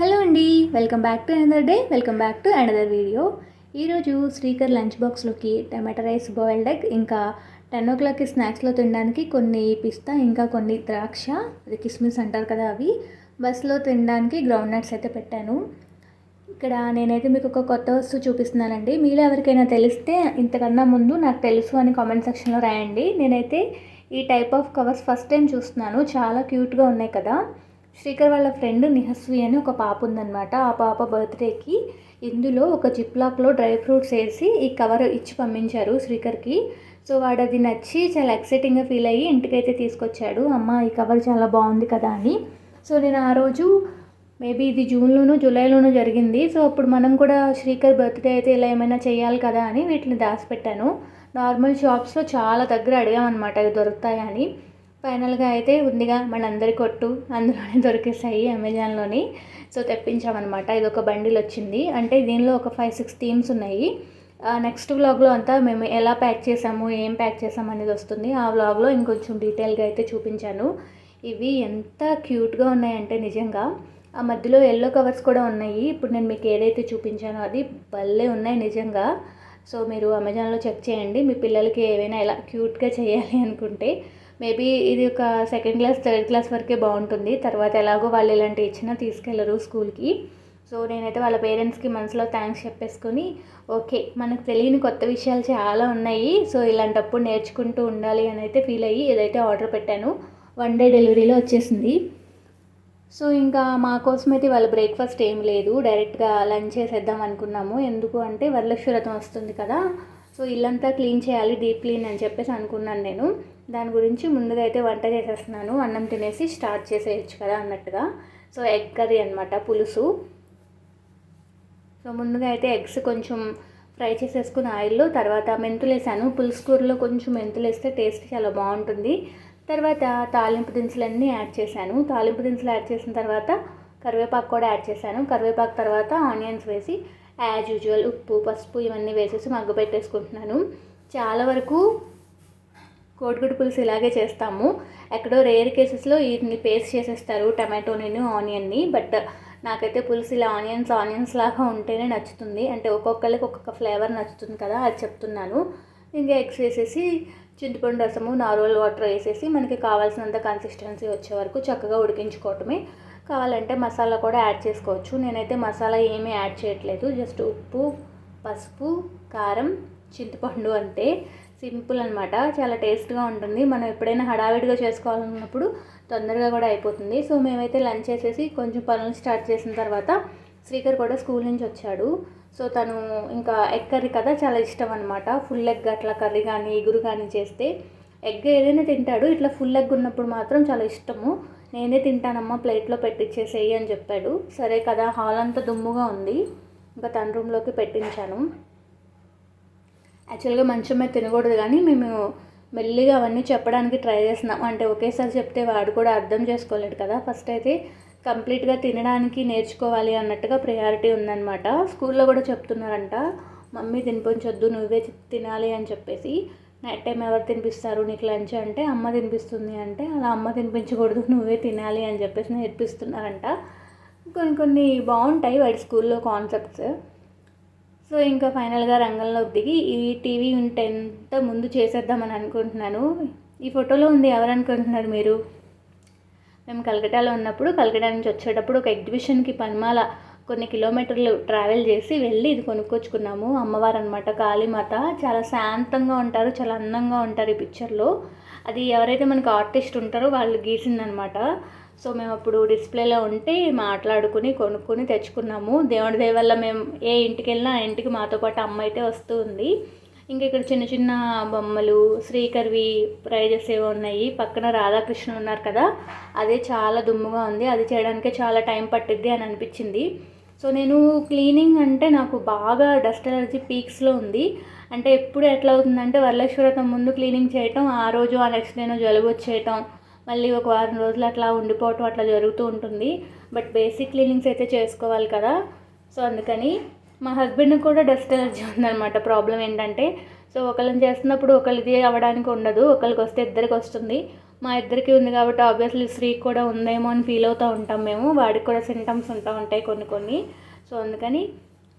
Hello అండి welcome back to another day welcome back to another video ఈరోజు Srikar lunch బాక్స్లోకి టమాటా rice boiled egg ఇంకా ten ఓ క్లాక్కి స్నాక్స్లో తినడానికి కొన్ని పిస్తా ఇంకా కొన్ని ద్రాక్ష అది కిస్మిస్ అంటారు కదా అవి. బస్లో తినడానికి గ్రౌండ్ నట్స్ అయితే పెట్టాను. ఇక్కడ నేనైతే మీకు ఒక కొత్త వస్తువు చూపిస్తున్నానండి. మీలో ఎవరికైనా తెలిస్తే ఇంతకన్నా ముందు నాకు తెలుసు అని కామెంట్ సెక్షన్లో రాయండి. నేనైతే ఈ type of covers first time చూస్తున్నాను. చాలా క్యూట్గా ఉన్నాయి కదా. శ్రీకర్ వాళ్ళ ఫ్రెండ్ నిహస్వి అని ఒక పాప ఉందన్నమాట. ఆ పాప బర్త్డేకి ఇందులో ఒక జిప్లాక్లో డ్రై ఫ్రూట్స్ వేసి ఈ కవర్ ఇచ్చి పంపించారు శ్రీకర్కి. సో వాడు అది నచ్చి చాలా ఎక్సైటింగ్గా ఫీల్ అయ్యి ఇంటికైతే తీసుకొచ్చాడు. అమ్మ ఈ కవర్ చాలా బాగుంది కదా అని. సో నేను ఆ రోజు మేబీ ఇది జూన్లోనూ జూలైలోనూ జరిగింది. సో అప్పుడు మనం కూడా శ్రీకర్ బర్త్డే అయితే ఇలా ఏమైనా చేయాలి కదా అని వీటిని దాచిపెట్టాను. నార్మల్ షాప్స్లో చాలా దగ్గర అడిగామన్నమాట ఇవి దొరుకుతాయని ఫైనల్గా అయితే ఉందిగా మనందరి కొట్టు అందులోనే దొరికేసాయి అమెజాన్లోని. సో తెప్పించామన్నమాట. ఇది ఒక బండిల్ వచ్చింది అంటే దీనిలో ఒక ఫైవ్ సిక్స్ థీమ్స్ ఉన్నాయి. నెక్స్ట్ వ్లాగ్లో అంతా మేము ఎలా ప్యాక్ చేసాము ఏం ప్యాక్ చేసాము అనేది వస్తుంది. ఆ వ్లాగ్లో ఇంకొంచెం డీటెయిల్గా అయితే చూపించాను. ఇవి ఎంత క్యూట్గా ఉన్నాయంటే నిజంగా ఆ మధ్యలో ఎల్లో కవర్స్ కూడా ఉన్నాయి. ఇప్పుడు నేను మీకు ఏదైతే చూపించానో అది భలే ఉన్నాయి నిజంగా. సో మీరు అమెజాన్లో చెక్ చేయండి. మీ పిల్లలకి ఏవైనా ఎలా క్యూట్గా చేయాలి అనుకుంటే మేబీ ఇది ఒక సెకండ్ క్లాస్ థర్డ్ క్లాస్ వరకే బాగుంటుంది. తర్వాత ఎలాగో వాళ్ళు ఇలాంటివి ఇచ్చినా తీసుకెళ్ళరు స్కూల్కి. సో నేనైతే వాళ్ళ పేరెంట్స్కి మనసులో థ్యాంక్స్ చెప్పేసుకొని ఓకే మనకు తెలియని కొత్త విషయాలు చాలా ఉన్నాయి. సో ఇలాంటప్పుడు నేర్చుకుంటూ ఉండాలి అని అయితే ఫీల్ అయ్యి ఏదైతే ఆర్డర్ పెట్టాను వన్ డే డెలివరీలో వచ్చేసింది. సో ఇంకా మా కోసం అయితే వాళ్ళ బ్రేక్ఫాస్ట్ ఏం లేదు. డైరెక్ట్గా లంచ్ చేసేద్దాం అనుకున్నాము. ఎందుకు అంటే వరలక్ష్మి వ్రతం వస్తుంది కదా. సో ఇల్లంతా క్లీన్ చేయాలి డీప్ క్లీన్ అని చెప్పేసి అనుకున్నాను నేను. దాని గురించి ముందుగా అయితే వంట చేసేస్తున్నాను. అన్నం తినేసి స్టార్ట్ చేసేయచ్చు కదా అన్నట్టుగా. సో ఎగ్ కర్రీ అనమాట పులుసు. సో ముందుగా అయితే ఎగ్స్ కొంచెం ఫ్రై చేసేసుకుని ఆయిల్లో తర్వాత మెంతులు వేసాను పులుసు కూరలో కొంచెం మెంతులు వేస్తే టేస్ట్ చాలా బాగుంటుంది. తర్వాత తాలింపు దినుసులన్నీ యాడ్ చేశాను. తాలింపు దినుసులు యాడ్ చేసిన తర్వాత కరివేపాకు కూడా యాడ్ చేశాను. కరివేపాకు తర్వాత ఆనియన్స్ వేసి యాజ్ యూజువల్ ఉప్పు పసుపు ఇవన్నీ వేసేసి మగ్గ పెట్టేసుకుంటున్నాను చాలా వరకు కోడిగుడ్డు పులుసు ఇలాగే చేస్తాము. ఎక్కడో రేర్ కేసెస్లో వీటిని పేస్ట్ చేసేస్తారు టమాటోని ఆనియన్ని. బట్ నాకైతే పులుసు ఇలా ఆనియన్స్ ఆనియన్స్ లాగా ఉంటేనే నచ్చుతుంది. అంటే ఒక్కొక్కరికి ఒక్కొక్క ఫ్లేవర్ నచ్చుతుంది కదా అది చెప్తున్నాను. ఇంకా ఎగ్స్ వేసేసి చింతపండు రసము నార్మల్ వాటర్ వేసేసి మనకి కావాల్సినంత కన్సిస్టెన్సీ వచ్చే వరకు చక్కగా ఉడికించుకోవటమే. కావాలంటే మసాలా కూడా యాడ్ చేసుకోవచ్చు. నేనైతే మసాలా ఏమీ యాడ్ చేయట్లేదు. జస్ట్ ఉప్పు పసుపు కారం చింతపండు అంతే. సింపుల్ అనమాట చాలా టేస్ట్గా ఉంటుంది. మనం ఎప్పుడైనా హడావిడిగా చేసుకోవాలన్నప్పుడు తొందరగా కూడా అయిపోతుంది. సో మేమైతే లంచ్ చేసేసి కొంచెం పనులు స్టార్ట్ చేసిన తర్వాత శ్రీకర్ కూడా స్కూల్ నుంచి వచ్చాడు. సో తను ఇంకా ఎగ్ కర్రీ కదా చాలా ఇష్టం అనమాట ఫుల్ ఎగ్ అట్లా కర్రీ కానీ ఎగురు కానీ చేస్తే ఎగ్ ఏదైనా తింటాడు. ఇట్లా ఫుల్ ఎగ్ ఉన్నప్పుడు మాత్రం చాలా ఇష్టము. నేనే తింటానమ్మా ప్లేట్లో పెట్టించేసేయి అని చెప్పాడు. సరే కదా హాల్ అంతా దుమ్ముగా ఉంది. ఇంకా తన రూమ్లోకి పెట్టించాను. యాక్చువల్గా మంచం మీద తినకూడదు కానీ మేము మెల్లిగా అవన్నీ చెప్పడానికి ట్రై చేస్తున్నాం. అంటే ఒకేసారి చెప్తే వాడు కూడా అర్థం చేసుకోలేడు కదా. ఫస్ట్ అయితే కంప్లీట్గా తినడానికి నేర్చుకోవాలి అన్నట్టుగా ప్రయారిటీ ఉందన్నమాట. స్కూల్లో కూడా చెప్తున్నారంట మమ్మీ తినిపించొద్దు నువ్వే తినాలి అని చెప్పేసి. నైట్ టైం ఎవరు తినిపిస్తారు? నీకు లంచ్ అంటే అమ్మ తినిపిస్తుంది అంటే అలా అమ్మ తినిపించకూడదు నువ్వే తినాలి అని చెప్పేసి నేర్పిస్తున్నారంట. కొన్ని కొన్ని బాగుంటాయి వాడి స్కూల్లో కాన్సెప్ట్స్. సో ఇంకా ఫైనల్గా రంగంలో దిగి ఈ టీవీ ఉంటే ఎంత ముందు చేసేద్దామని అనుకుంటున్నాను. ఈ ఫోటోలో ఉంది ఎవరు అనుకుంటున్నారు మీరు? మేము కలకటాలో ఉన్నప్పుడు కలకటా నుంచి వచ్చేటప్పుడు ఒక ఎగ్జిబిషన్కి పనిమాల కొన్ని కిలోమీటర్లు ట్రావెల్ చేసి వెళ్ళి ఇది కొనుక్కొచ్చుకున్నాము. అమ్మవారు అనమాట కాళీమాత. చాలా శాంతంగా ఉంటారు చాలా అందంగా ఉంటారు ఈ పిక్చర్లో. అది ఎవరైతే మనకు ఆర్టిస్ట్ ఉంటారో వాళ్ళు గీసిందనమాట సో మేము అప్పుడు డిస్ప్లేలో ఉంటే మాట్లాడుకుని కొనుక్కొని తెచ్చుకున్నాము. దేవుడి దయ వల్ల మేము ఏ ఇంటికి వెళ్ళినా ఆ ఇంటికి మాతో పాటు అమ్మ అయితే వస్తూ ఉంది ఇంకా ఇక్కడ చిన్న చిన్న బొమ్మలు శ్రీకర్వి ప్రైజెస్ ఏవో ఉన్నాయి. పక్కన రాధాకృష్ణ ఉన్నారు కదా అదే చాలా దుమ్ముగా ఉంది. అది చేయడానికే చాలా టైం పట్టిద్ది అని అనిపించింది. సో నేను క్లీనింగ్ అంటే నాకు బాగా డస్ట్ ఎలర్జీ పీక్స్లో ఉంది. అంటే ఎప్పుడు ఎట్లా అవుతుందంటే వరలక్ష్వరతం ముందు క్లీనింగ్ చేయటం ఆ రోజు ఆ నెక్స్ట్ నేను జలుబు వచ్చేయటం మళ్ళీ ఒక వారం రోజులు అట్లా ఉండిపోవటం అట్లా జరుగుతూ ఉంటుంది. బట్ బేసిక్ క్లీనింగ్స్ అయితే చేసుకోవాలి కదా. సో అందుకని మా హస్బెండ్ కూడా డస్ట్ ఎలర్జీ ఉందన్నమాట. ప్రాబ్లం ఏంటంటే సో ఒకళ్ళని చేస్తున్నప్పుడు ఒకరిది అవ్వడానికి ఉండదు. ఒకరికి వస్తే ఇద్దరికి వస్తుంది. మా ఇద్దరికి ఉంది కాబట్టి ఆబ్వియస్లీ స్త్రీకి కూడా ఉందేమో అని ఫీల్ అవుతూ ఉంటాం మేము. వాడికి కూడా సింటమ్స్ ఉంటూ ఉంటాయి కొన్ని కొన్ని. సో అందుకని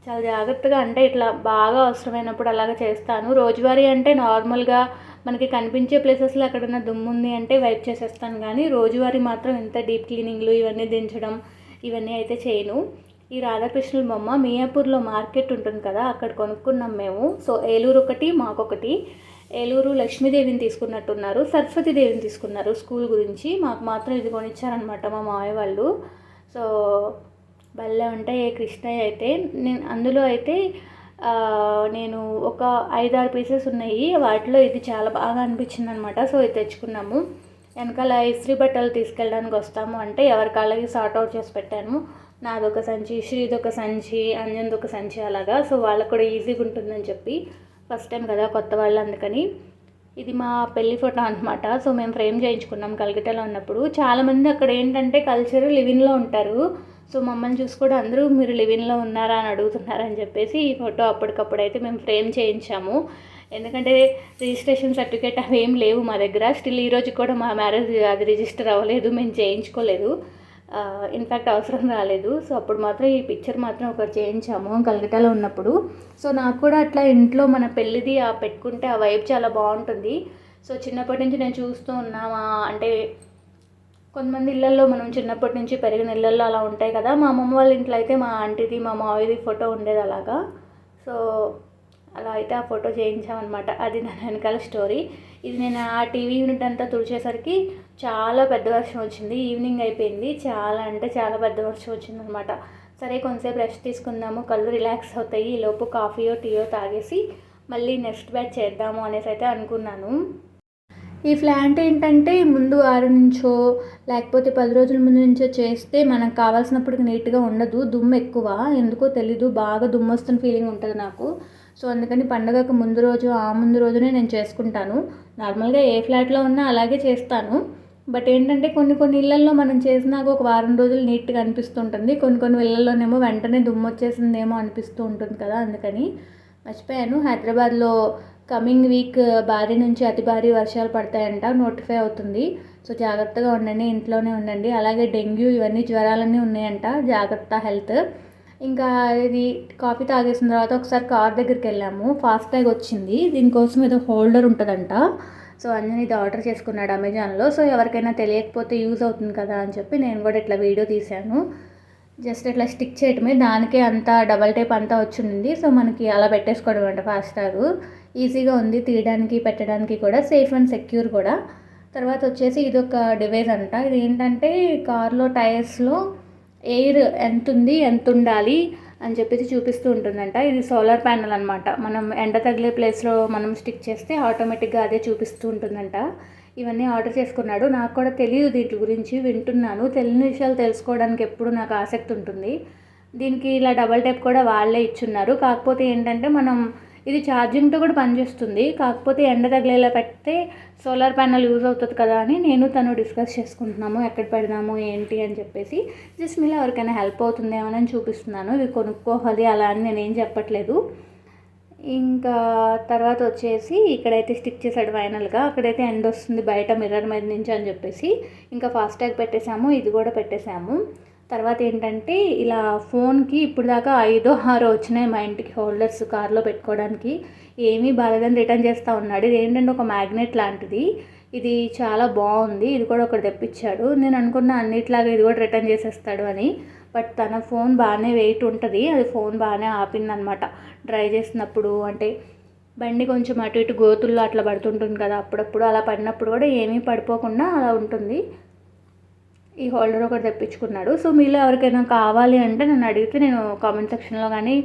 చాలా జాగ్రత్తగా అంటే ఇట్లా బాగా అవసరమైనప్పుడు అలాగ చేస్తాను. రోజువారీ అంటే నార్మల్గా మనకి కనిపించే ప్లేసెస్లో ఎక్కడైనా దుమ్ము ఉంది అంటే వైప్ చేసేస్తాను. కానీ రోజువారీ మాత్రం ఇంత డీప్ క్లీనింగ్లు ఇవన్నీ దించడం ఇవన్నీ అయితే చేయను. ఈ రాధాకృష్ణుల బొమ్మ మియాపూర్లో మార్కెట్ ఉంటుంది కదా అక్కడ కొనుక్కున్నాం మేము. సో ఏలూరు ఒకటి మాకొకటి ఏలూరు లక్ష్మీదేవిని తీసుకున్నట్టున్నారు. సరస్వతీదేవిని తీసుకున్నారు స్కూల్ గురించి. మాకు మాత్రం ఇది కొనిచ్చారనమాట మా మావయ్య వాళ్ళు. సో భలే ఉంటాయి కృష్ణయ్య అయితే. నేను అందులో అయితే నేను ఒక ఐదారు పీసెస్ ఉన్నాయి. వాటిలో ఇది చాలా బాగా అనిపించింది అనమాట సో ఇది తెచ్చుకున్నాము. వెనకాల ఇస్త్రీ బట్టలు తీసుకెళ్ళడానికి వస్తాము అంటే ఎవరి కాళ్ళకి సార్ట్ అవుట్ చేసి పెట్టాను. నాదొక సంచి శ్రీదొక సంచి అంజన్దొక సంచి అలాగా. సో వాళ్ళకు కూడా ఈజీగా ఉంటుందని చెప్పి ఫస్ట్ టైం కదా కొత్త వాళ్ళు అందుకని ఇది మా పెళ్ళి ఫోటో అనమాట సో మేము ఫ్రేమ్ చేయించుకున్నాం కలకట్టాలో ఉన్నప్పుడు. చాలామంది అక్కడ ఏంటంటే కల్చర్ లివింగ్లో ఉంటారు. సో మమ్మల్ని చూసి కూడా అందరూ మీరు లివింగ్లో ఉన్నారా? అని అడుగుతున్నారని చెప్పేసి ఈ ఫోటో అప్పటికప్పుడు అయితే మేము ఫ్రేమ్ చేయించాము. ఎందుకంటే రిజిస్ట్రేషన్ సర్టిఫికేట్ అవి ఏం లేవు మా దగ్గర. స్టిల్ ఈరోజు కూడా మా మ్యారేజ్ అది రిజిస్టర్ అవ్వలేదు మేము చేయించుకోలేదు. ఇన్ఫ్యాక్ట్ అవసరం రాలేదు. సో అప్పుడు మాత్రం ఈ పిక్చర్ మాత్రం ఒకటి చేయించాము కలకటాలో ఉన్నప్పుడు. సో నాకు కూడా అట్లా ఇంట్లో మన పెళ్ళిది ఆ పెట్టుకుంటే ఆ వైబ్ చాలా బాగుంటుంది. సో చిన్నప్పటి నుంచి నేను చూస్తూ ఉన్నామా అంటే కొంతమంది ఇళ్ళల్లో మనం చిన్నప్పటి నుంచి పెరిగిన ఇళ్ళల్లో అలా ఉంటాయి కదా. మా అమ్మమ్మ వాళ్ళ ఇంట్లో అయితే మా ఆంటీది మా మావిది ఫోటో ఉండేది అలాగా. సో అలా అయితే ఆ ఫోటో చేయించామన్నమాట. అది నా వెనకాల స్టోరీ. ఇది నేను ఆ టీవీ యూనిట్ అంతా తుడిచేసరికి చాలా పెద్ద వర్షం వచ్చింది. ఈవినింగ్ అయిపోయింది. చాలా అంటే చాలా పెద్ద వర్షం వచ్చింది అనమాట సరే కొంతసేపు రెస్ట్ తీసుకుందాము. కళ్ళు రిలాక్స్ అవుతాయి. ఈ లోపు కాఫీయో టీయో తాగేసి మళ్ళీ నెక్స్ట్ బ్యాచ్ చేద్దాము అనేసి అయితే అనుకున్నాను. ఈ ప్లాంట్ ఏంటంటే ముందు ఆరు నుంచో లేకపోతే పది రోజుల ముందు నుంచో చేస్తే మనకు కావాల్సినప్పుడు నీట్గా ఉండదు దుమ్ము ఎక్కువ. ఎందుకో తెలీదు బాగా దుమ్ము వస్తున్న ఫీలింగ్ ఉంటుంది నాకు. సో అందుకని పండగకు ముందు రోజు ఆ ముందు రోజునే నేను చేసుకుంటాను. నార్మల్గా ఏ ఫ్లాట్లో ఉన్నా అలాగే చేస్తాను. బట్ ఏంటంటే కొన్ని కొన్ని ఇళ్ళల్లో మనం చేసినాక ఒక వారం రోజులు నీట్గా అనిపిస్తుంటుంది. కొన్ని కొన్ని ఇళ్ళల్లోనేమో వెంటనే దుమ్ము వచ్చేసిందేమో అనిపిస్తూ ఉంటుంది కదా అందుకని మర్చిపోయాను. హైదరాబాద్లో కమింగ్ వీక్ భారీ నుంచి అతి భారీ వర్షాలు పడతాయంట నోటిఫై అవుతుంది. సో జాగ్రత్తగా ఉండండి ఇంట్లోనే ఉండండి. అలాగే డెంగ్యూ ఇవన్నీ జ్వరాలన్నీ ఉన్నాయంట జాగ్రత్త హెల్త్. ఇంకా ఇది కాఫీ తాగేసిన తర్వాత ఒకసారి కార్ దగ్గరికి వెళ్ళాము. ఫాస్ట్ ట్యాగ్ వచ్చింది. దీనికోసం ఏదో హోల్డర్ ఉంటుందంట. సో అంజని ఇది ఆర్డర్ చేసుకున్నాడు అమెజాన్లో. సో ఎవరికైనా తెలియకపోతే యూజ్ అవుతుంది కదా అని చెప్పి నేను కూడా ఇట్లా వీడియో తీశాను. జస్ట్ ఇట్లా స్టిక్ చేయటమే. దానికే అంతా డబల్ టైప్ అంతా వచ్చింది సో మనకి అలా పెట్టేసుకోవడం అంట ఫాస్ట్ ట్యాగ్. ఈజీగా ఉంది తీయడానికి పెట్టడానికి కూడా. సేఫ్ అండ్ సెక్యూర్ కూడా. తర్వాత వచ్చేసి ఇది ఒక డివైస్ అంట. ఇది ఏంటంటే కార్లో టైర్స్లో ఎయిర్ ఎంత ఉంది ఎంత ఉండాలి అని చెప్పేసి చూపిస్తూ ఉంటుందంట. ఇది సోలార్ ప్యానల్ అనమాట మనం ఎండ తగిలే ప్లేస్లో మనం స్టిక్ చేస్తే ఆటోమేటిక్గా అదే చూపిస్తూ ఉంటుందంట. ఇవన్నీ ఆర్డర్ చేసుకున్నాడు. నాకు కూడా తెలియదు దీని గురించి. వింటున్నాను. తెలియని విషయాలు తెలుసుకోవడానికి ఎప్పుడు నాకు ఆసక్తి ఉంటుంది. దీనికి ఇలా డబల్ టైప్ కూడా వాళ్ళే ఇచ్చున్నారు. కాకపోతే ఏంటంటే మనం ఇది ఛార్జింగ్తో కూడా పనిచేస్తుంది. కాకపోతే ఎండ తగిలేలా పెడితే సోలార్ ప్యానల్ యూజ్ అవుతుంది కదా అని నేను తను డిస్కస్ చేసుకుంటున్నాము. ఎక్కడ పెడదాము ఏంటి అని చెప్పేసి జస్ట్ మీలో ఎవరికైనా హెల్ప్ అవుతుందేమో అని చూపిస్తున్నాను. ఇవి కొనుక్కోవాలి అలా అని నేనేం చెప్పట్లేదు. ఇంకా తర్వాత వచ్చేసి ఇక్కడైతే స్టిక్ చేశాడు ఫైనల్గా అక్కడైతే ఎండ్ వస్తుంది బయట మిర్రర్ మీద నుంచి అని చెప్పేసి. ఇంకా ఫాస్ట్ ట్యాగ్ పెట్టేశాము ఇది కూడా పెట్టేశాము. తర్వాత ఏంటంటే ఇలా ఫోన్కి ఇప్పుడు దాకా ఐదో ఆరో వచ్చినాయి మా ఇంటికి హోల్డర్స్ కార్లో పెట్టుకోవడానికి. ఏమీ బాగాలేదని రిటర్న్ చేస్తూ ఉన్నాడు. ఇది ఏంటంటే ఒక మ్యాగ్నెట్ లాంటిది. ఇది చాలా బాగుంది. ఇది కూడా ఒకటి తెప్పించాడు. నేను అనుకున్న అన్నిట్లాగా ఇది కూడా రిటర్న్ చేసేస్తాడు అని. బట్ తన ఫోన్ బాగానే వెయిట్ ఉంటుంది. అది ఫోన్ బాగానే ఆపిందనమాట. డ్రై చేసినప్పుడు అంటే బండి కొంచెం అటు ఇటు గోతుల్లో అట్లా పడుతుంటుంది కదా అప్పుడప్పుడు అలా పడినప్పుడు కూడా ఏమీ పడిపోకుండా అలా ఉంటుంది. ఈ హోల్డర్ ఒకటి తెప్పించుకున్నాడు. సో మీలో ఎవరికైనా కావాలి అంటే నన్ను అడిగితే నేను కామెంట్ సెక్షన్లో కానీ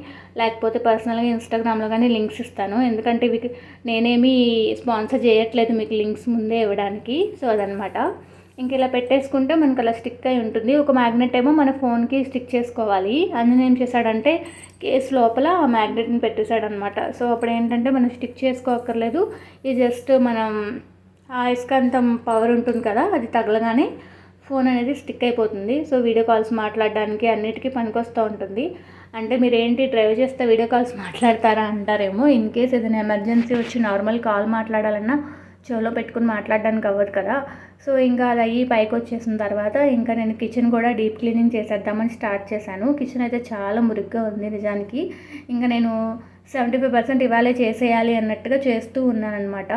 లేకపోతే పర్సనల్గా ఇన్స్టాగ్రామ్లో కానీ లింక్స్ ఇస్తాను. ఎందుకంటే ఇవి నేనేమి స్పాన్సర్ చేయట్లేదు మీకు లింక్స్ ముందే ఇవ్వడానికి. సో అదనమాట ఇంక ఇలా పెట్టేసుకుంటే మనకు అలా స్టిక్ అయి ఉంటుంది. ఒక మ్యాగ్నెట్ ఏమో మన ఫోన్కి స్టిక్ చేసుకోవాలి. అందులో ఏం చేశాడంటే కేస్ లోపల ఆ మ్యాగ్నెట్ని పెట్టేశాడనమాట సో అప్పుడు ఏంటంటే మనం స్టిక్ చేసుకోక్కర్లేదు. ఇది జస్ట్ మనం ఆ ఇస్కంతం పవర్ ఉంటుంది కదా అది తగలగానే ఫోన్ అనేది స్టిక్ అయిపోతుంది. సో వీడియో కాల్స్ మాట్లాడడానికి అన్నిటికీ పనికొస్తూ ఉంటుంది. అంటే మీరు ఏంటి డ్రైవ్ చేస్తే వీడియో కాల్స్ మాట్లాడతారా అంటారేమో. ఇన్ కేస్ ఏదైనా ఎమర్జెన్సీ వచ్చి నార్మల్ కాల్ మాట్లాడాలన్నా చెవులో పెట్టుకుని మాట్లాడడానికి అవ్వదు కదా. సో ఇంకా అది అయ్యి పైకి వచ్చేసిన తర్వాత ఇంకా నేను కిచెన్ కూడా డీప్ క్లీనింగ్ చేసేద్దామని స్టార్ట్ చేశాను. కిచెన్ అయితే చాలా మురిగ్గా ఉంది నిజానికి. ఇంకా నేను సెవెంటీ ఫైవ్ పర్సెంట్ ఇవాళే చేసేయాలి అన్నట్టుగా చేస్తూ ఉన్నానన్నమాట.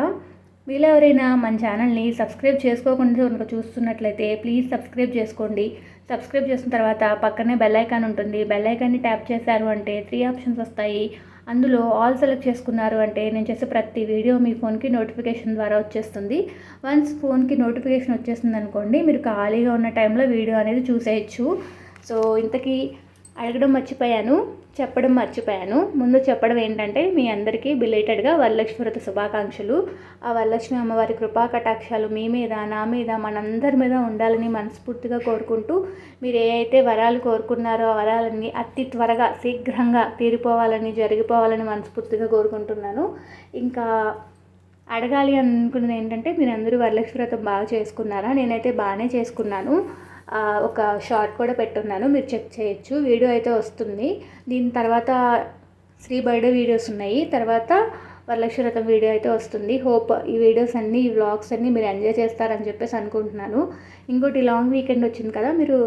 మీలో ఎవరైనా మన ఛానల్ని సబ్స్క్రైబ్ చేసుకోకుండా కనుక చూస్తున్నట్లయితే ప్లీజ్ సబ్స్క్రైబ్ చేసుకోండి. సబ్స్క్రైబ్ చేసిన తర్వాత పక్కనే బెల్ ఐకాన్ ఉంటుంది. బెల్ ఐకాన్ని ట్యాప్ చేశారు అంటే త్రీ ఆప్షన్స్ వస్తాయి. అందులో ఆల్ సెలెక్ట్ చేసుకున్నారు అంటే నేను చేసే ప్రతి వీడియో మీ ఫోన్కి నోటిఫికేషన్ ద్వారా వచ్చేస్తుంది. వన్స్ ఫోన్కి నోటిఫికేషన్ వచ్చేస్తుంది అనుకోండి మీరు ఖాళీగా ఉన్న టైంలో వీడియో అనేది చూసేయచ్చు. సో ఇంతకీ అడగడం మర్చిపోయాను చెప్పడం మర్చిపోయాను. ముందు చెప్పడం ఏంటంటే మీ అందరికీ బిలేటెడ్గా వరలక్ష్మి వ్రత శుభాకాంక్షలు. ఆ వరలక్ష్మి అమ్మవారి కృపా కటాక్షాలు మీ మీద నా మీద మనందరి మీద ఉండాలని మనస్ఫూర్తిగా కోరుకుంటూ మీరు ఏ అయితే వరాలు కోరుకున్నారో ఆ వరాలన్నీ అతి త్వరగా శీఘ్రంగా తీరిపోవాలని జరిగిపోవాలని మనస్ఫూర్తిగా కోరుకుంటున్నాను. ఇంకా అడగాలి అనుకున్నది ఏంటంటే మీరు అందరూ వరలక్ష్మి వ్రతం బాగా చేసుకున్నారా? నేనైతే బాగానే చేసుకున్నాను. ఒక షార్ట్ కూడా పెట్టున్నాను. మీరు చెక్ చేయొచ్చు. వీడియో అయితే వస్తుంది. దీని తర్వాత శ్రీ బర్త్డే వీడియోస్ ఉన్నాయి. తర్వాత వరలక్ష్మి వ్రతం వీడియో అయితే వస్తుంది. హోప్ ఈ వీడియోస్ అన్నీ ఈ వ్లాగ్స్ అన్నీ మీరు ఎంజాయ్ చేస్తారని చెప్పేసి అనుకుంటున్నాను. ఇంకోటి లాంగ్ వీకెండ్ వచ్చింది కదా మీరు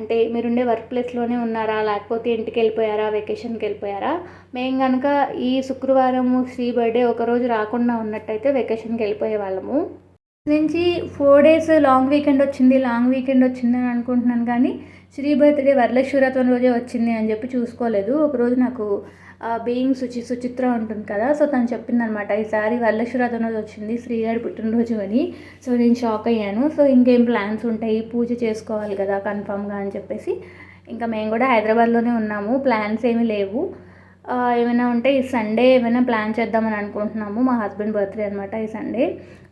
అంటే మీరుండే వర్క్ ప్లేస్లోనే ఉన్నారా? లేకపోతే ఇంటికి వెళ్ళిపోయారా? వెకేషన్కి వెళ్ళిపోయారా? మేము కనుక ఈ శుక్రవారము శ్రీ బర్త్డే ఒకరోజు రాకుండా ఉన్నట్టయితే వెకేషన్కి వెళ్ళిపోయే వాళ్ళము. నుంచి ఫోర్ డేస్ లాంగ్ వీకెండ్ వచ్చింది లాంగ్ వీకెండ్ వచ్చింది అని అనుకుంటున్నాను కానీ శ్రీ బర్త్డే వరలక్ష్మీరథం రోజే వచ్చింది అని చెప్పి చూసుకోలేదు. ఒకరోజు నాకు బీయింగ్ సుచి సుచిత్ర ఉంటుంది కదా సో తను చెప్పిందనమాట ఈసారి వరలక్ష్మీరథం రోజు వచ్చింది శ్రీగారి పుట్టినరోజు అని. సో నేను షాక్ అయ్యాను. సో ఇంకేం ప్లాన్స్ ఉంటాయి? పూజ చేసుకోవాలి కదా కన్ఫామ్గా అని చెప్పేసి ఇంకా మేము కూడా హైదరాబాద్లోనే ఉన్నాము. ప్లాన్స్ ఏమీ లేవు. ఏమైనా ఉంటే ఈ సండే ఏమైనా ప్లాన్ చేద్దామని అనుకుంటున్నాము. మా హస్బెండ్ బర్త్డే అనమాట ఈ సండే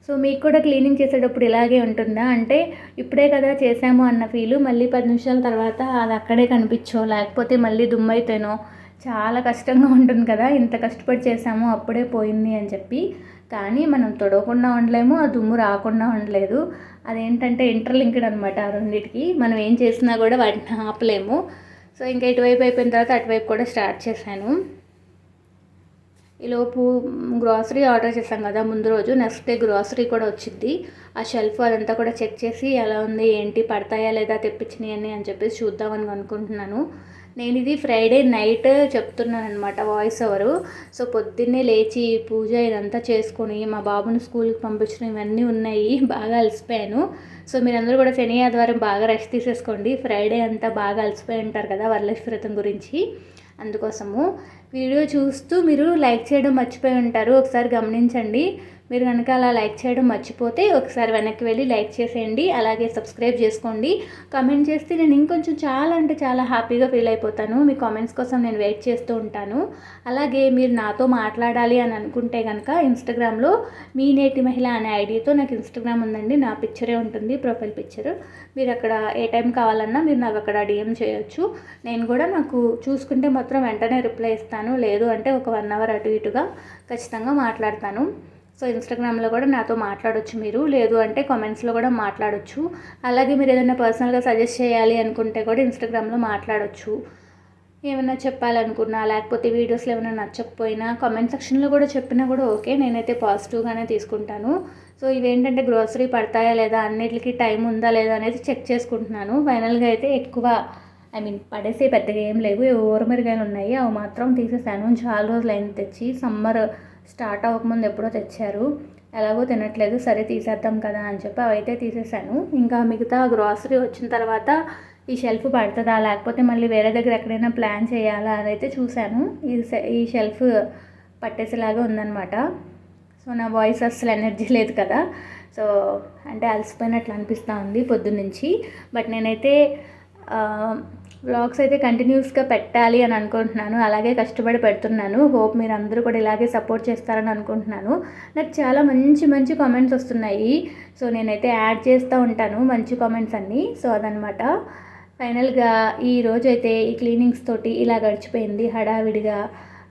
సో మీకు కూడా క్లీనింగ్ చేసేటప్పుడు ఇలాగే ఉంటుందా? అంటే ఇప్పుడే కదా చేసాము అన్న ఫీలు మళ్ళీ పది నిమిషాల తర్వాత అది అక్కడే కనిపించో లేకపోతే మళ్ళీ దుమ్మైతేనో చాలా కష్టంగా ఉంటుంది కదా. ఇంత కష్టపడి చేసాము అప్పుడే పోయింది అని చెప్పి. కానీ మనం తొడవకుండా ఉండలేము ఆ దుమ్ము రాకుండా ఉండలేదు. అదేంటంటే ఇంటర్లింక్డ్ అనమాట ఆ రెండింటికి. మనం ఏం చేసినా కూడా వాటిని ఆపలేము. సో ఇంకా ఇటువైపు అయిపోయిన తర్వాత అటువైపు కూడా స్టార్ట్ చేశాను. ఈలోపు గ్రాసరీ ఆర్డర్ చేశాం కదా ముందు రోజు నెక్స్ట్ డే గ్రాసరీ కూడా వచ్చింది. ఆ షెల్ఫ్ అదంతా కూడా చెక్ చేసి ఎలా ఉంది ఏంటి పడతాయా లేదా తెప్పించినాయని అని చెప్పేసి చూద్దామని అనుకుంటున్నాను. నేను ఇది ఫ్రైడే నైట్ చెప్తున్నాను అనమాట వాయిస్ ఓవరు సో పొద్దున్నే లేచి పూజ ఇదంతా చేసుకొని మా బాబుని స్కూల్కి పంపించడం ఇవన్నీ ఉన్నాయి. బాగా అలసిపోయాను. సో మీరందరూ కూడా శని ఆదివారం బాగా రెస్ట్ తీసేసుకోండి. ఫ్రైడే అంతా బాగా అలసిపోయి ఉంటారు కదా వరలక్ష్మి వ్రతం గురించి. అందుకోసము వీడియో చూస్తూ మీరు లైక్ చేయడం మర్చిపోయి ఉంటారు. ఒకసారి గమనించండి. మీరు కనుక అలా లైక్ చేయడం మర్చిపోతే ఒకసారి వెనక్కి వెళ్ళి లైక్ చేసేయండి అలాగే సబ్స్క్రైబ్ చేసుకోండి. కామెంట్ చేస్తే నేను ఇంకొంచెం చాలా అంటే చాలా హ్యాపీగా ఫీల్ అయిపోతాను. మీ కామెంట్స్ కోసం నేను వెయిట్ చేస్తూ ఉంటాను. అలాగే మీరు నాతో మాట్లాడాలి అని అనుకుంటే కనుక ఇన్స్టాగ్రామ్లో మీ నేటి మహిళ అనే ఐడితో నాకు ఇన్స్టాగ్రామ్ ఉందండి. నా పిక్చరే ఉంటుంది ప్రొఫైల్ పిక్చర్. మీరు అక్కడ ఏ టైం కావాలన్నా మీరు నాకు అక్కడ డిఎం చేయొచ్చు. నేను కూడా నాకు చూసుకుంటే మాత్రం వెంటనే రిప్లై ఇస్తాను. లేదు అంటే ఒక వన్ అవర్ అటు ఇటుగా ఖచ్చితంగా మాట్లాడతాను. సో ఇన్స్టాగ్రామ్లో కూడా నాతో మాట్లాడొచ్చు మీరు. లేదు అంటే కామెంట్స్లో కూడా మాట్లాడొచ్చు. అలాగే మీరు ఏదైనా పర్సనల్గా సజెస్ట్ చేయాలి అనుకుంటే కూడా ఇన్స్టాగ్రామ్లో మాట్లాడొచ్చు. ఏమైనా చెప్పాలనుకున్నా లేకపోతే వీడియోస్లో ఏమైనా నచ్చకపోయినా కామెంట్ సెక్షన్లో కూడా చెప్పినా కూడా ఓకే నేనైతే పాజిటివ్గానే తీసుకుంటాను. సో ఇవేంటంటే గ్రోసరీ పడతాయా లేదా అన్నిటికీ టైం ఉందా లేదా అనేది చెక్ చేసుకుంటున్నాను. ఫైనల్గా అయితే ఎక్కువ ఐ మీన్ పడేసే పెద్దగా ఏం లేవు. ఓరమిరిగాయలు ఉన్నాయి అవి మాత్రం తీసేసాను. చాలా రోజులు అయింది తెచ్చి సమ్మర్ స్టార్ట్ అవ్వకముందు ఎప్పుడో తెచ్చారు. ఎలాగో తినట్లేదు సరే తీసేద్దాం కదా అని చెప్పి అవైతే తీసేసాను. ఇంకా మిగతా గ్రాసరీ వచ్చిన తర్వాత ఈ షెల్ఫ్ పడుతుందా లేకపోతే మళ్ళీ వేరే దగ్గర ఎక్కడైనా ప్లాన్ చేయాలా అని అయితే చూశాను. ఈ ఈ షెల్ఫ్ పట్టేసేలాగా ఉందన్నమాట. సో నా వాయిస్ అస్సలు ఎనర్జీ లేదు కదా. సో అంటే అలసిపోయినట్లు అనిపిస్తూ ఉంది పొద్దున్నుంచి. బట్ నేనైతే వ్లాగ్స్ అయితే కంటిన్యూస్గా పెట్టాలి అని అనుకుంటున్నాను. అలాగే కష్టపడి పెడుతున్నాను. హోప్ మీరు అందరూ కూడా ఇలాగే సపోర్ట్ చేస్తారని అనుకుంటున్నాను. నాకు చాలా మంచి మంచి కామెంట్స్ వస్తున్నాయి. సో నేనైతే యాడ్ చేస్తూ ఉంటాను మంచి కామెంట్స్ అన్నీ. సో అదనమాట ఫైనల్గా ఈ రోజు అయితే ఈ క్లీనింగ్స్ తోటి ఇలా గడిచిపోయింది. హడావిడిగా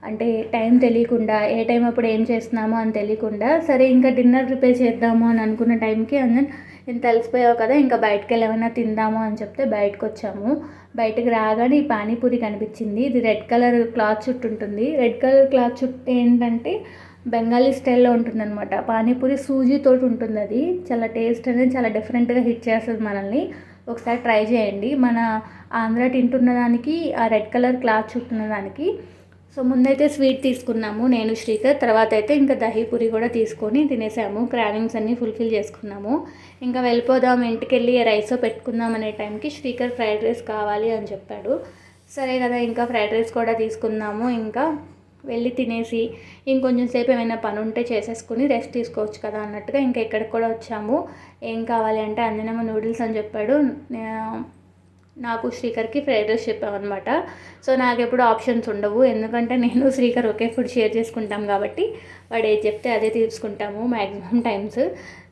అంటే టైం తెలియకుండా ఏ టైం అప్పుడు ఏం చేస్తున్నామో అని తెలియకుండా సరే ఇంకా డిన్నర్ ప్రిపేర్ చేద్దాము అని అనుకున్న టైంకి అందరం ఇంత తెలిసిపోయావు కదా ఇంకా బయటకు వెళ్ళి ఏమైనా తిందాము అని చెప్తే బయటకు వచ్చాము బయటకు రాగానే ఈ పానీపూరి కనిపించింది. ఇది రెడ్ కలర్ క్లాత్ చుట్టూ ఉంటుంది. రెడ్ కలర్ క్లాత్ చుట్టూ ఏంటంటే బెంగాలీ స్టైల్లో ఉంటుందన్నమాట. పానీపూరి సూజీతో ఉంటుంది అది. చాలా టేస్ట్ అనేది చాలా డిఫరెంట్గా హిట్ చేస్తుంది మనల్ని. ఒకసారి ట్రై చేయండి. మన ఆంధ్ర తింటున్న దానికి ఆ రెడ్ కలర్ క్లాత్ చుట్టున్న దానికి. సో ముందైతే స్వీట్ తీసుకున్నాము నేను శ్రీకర్. తర్వాత అయితే ఇంకా దహీపూరి కూడా తీసుకొని తినేసాము. క్రావింగ్స్ అన్నీ ఫుల్ఫిల్ చేసుకున్నాము. ఇంకా వెళ్ళిపోదాం ఇంటికి వెళ్ళి రైస్ పెట్టుకుందాం అనే టైంకి శ్రీకర్ ఫ్రైడ్ రైస్ కావాలి అని చెప్పాడు. సరే కదా ఇంకా ఫ్రైడ్ రైస్ కూడా తీసుకుందాము. ఇంకా వెళ్ళి తినేసి ఇంకొంచెం సేపు ఏమైనా పని ఉంటే చేసేసుకుని రెస్ట్ తీసుకోవచ్చు కదా అన్నట్టుగా ఇంకా ఇక్కడికి కూడా వచ్చాము. ఏం కావాలి అంటే అంజనమ్మ నూడిల్స్ అని చెప్పాడు. నాకు శ్రీకర్కి ఫ్రైడ్ రైస్ చెప్పామన్నమాట. సో నాకు ఎప్పుడు ఆప్షన్స్ ఉండవు. ఎందుకంటే నేను శ్రీకర్ ఒకే ఫుడ్ షేర్ చేసుకుంటాం కాబట్టి వాడు ఏది చెప్తే అదే తీసుకుంటాము మ్యాక్సిమం టైమ్స్.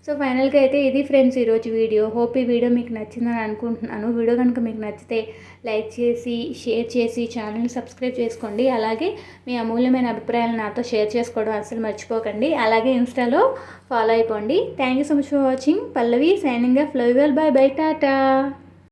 సో ఫైనల్గా అయితే ఇది ఫ్రెండ్స్ ఈరోజు వీడియో. హోప్ ఈ వీడియో మీకు నచ్చిందని అనుకుంటున్నాను. వీడియో కనుక మీకు నచ్చితే లైక్ చేసి షేర్ చేసి ఛానల్ని సబ్స్క్రైబ్ చేసుకోండి. అలాగే మీ అమూల్యమైన అభిప్రాయాలు నాతో షేర్ చేసుకోవడం అసలు మర్చిపోకండి. అలాగే ఇన్స్టాలో ఫాలో అయిపోండి. Thank you so much for watching. Pallavi signing off. Love bye bye tata.